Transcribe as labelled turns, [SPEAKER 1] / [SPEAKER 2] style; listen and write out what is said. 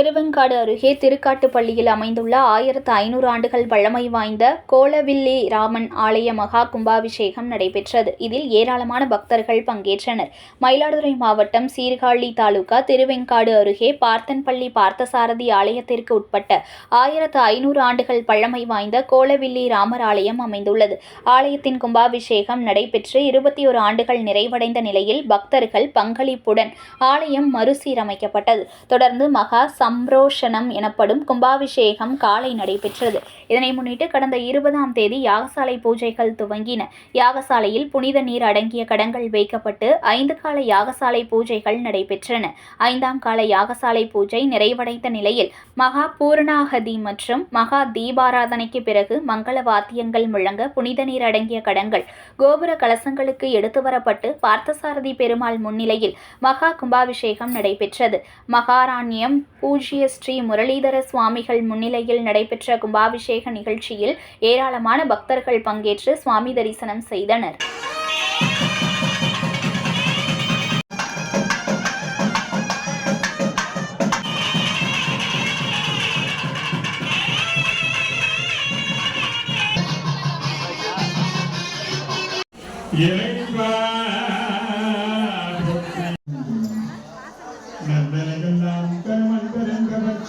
[SPEAKER 1] திருவெண்காடு அருகே திருக்காட்டுப்பள்ளியில் அமைந்துள்ள ஆயிரத்து ஐநூறு ஆண்டுகள் பழமை வாய்ந்த கோலவில்லி ராமன் ஆலய மகா கும்பாபிஷேகம் நடைபெற்றது. இதில் ஏராளமான பக்தர்கள் பங்கேற்றனர். மயிலாடுதுறை மாவட்டம் சீர்காழி தாலுகா திருவெங்காடு அருகே பார்த்தன்பள்ளி பார்த்தசாரதி ஆலயத்திற்கு உட்பட்ட ஆயிரத்து ஐநூறு ஆண்டுகள் பழமை வாய்ந்த கோலவில்லி ராமர் ஆலயம் அமைந்துள்ளது. ஆலயத்தின் கும்பாபிஷேகம் நடைபெற்று இருபத்தி ஒரு ஆண்டுகள் நிறைவடைந்த நிலையில் பக்தர்கள் பங்களிப்புடன் ஆலயம் மறுசீரமைக்கப்பட்டது. தொடர்ந்து மகா சம்ரோஷனம் எனப்படும் கும்பாபிஷேகம் காலை நடைபெற்றது. இதனை முன்னிட்டு கடந்த இருபதாம் தேதி யாகசாலை பூஜைகள் துவங்கின. யாகசாலையில் புனித நீர் அடங்கிய கடங்கள் வைக்கப்பட்டு ஐந்து கால யாகசாலை பூஜைகள் நடைபெற்றன. ஐந்தாம் கால யாகசாலை பூஜை நிறைவடைந்த நிலையில் மகா பூரணாகதி மற்றும் மகா தீபாராதனைக்கு பிறகு மங்கள வாத்தியங்கள் முழங்க புனித நீர் அடங்கிய கடங்கள் கோபுர கலசங்களுக்கு எடுத்து வரப்பட்டு பார்த்தசாரதி பெருமாள் முன்னிலையில் மகா கும்பாபிஷேகம் நடைபெற்றது. மகாராண்யம் பூ பூஜ்ய ஸ்ரீ முரளிதர சுவாமிகள் முன்னிலையில் நடைபெற்ற கும்பாபிஷேக நிகழ்ச்சியில் ஏராளமான பக்தர்கள் பங்கேற்று சுவாமி தரிசனம் செய்தனர்.
[SPEAKER 2] இறைவா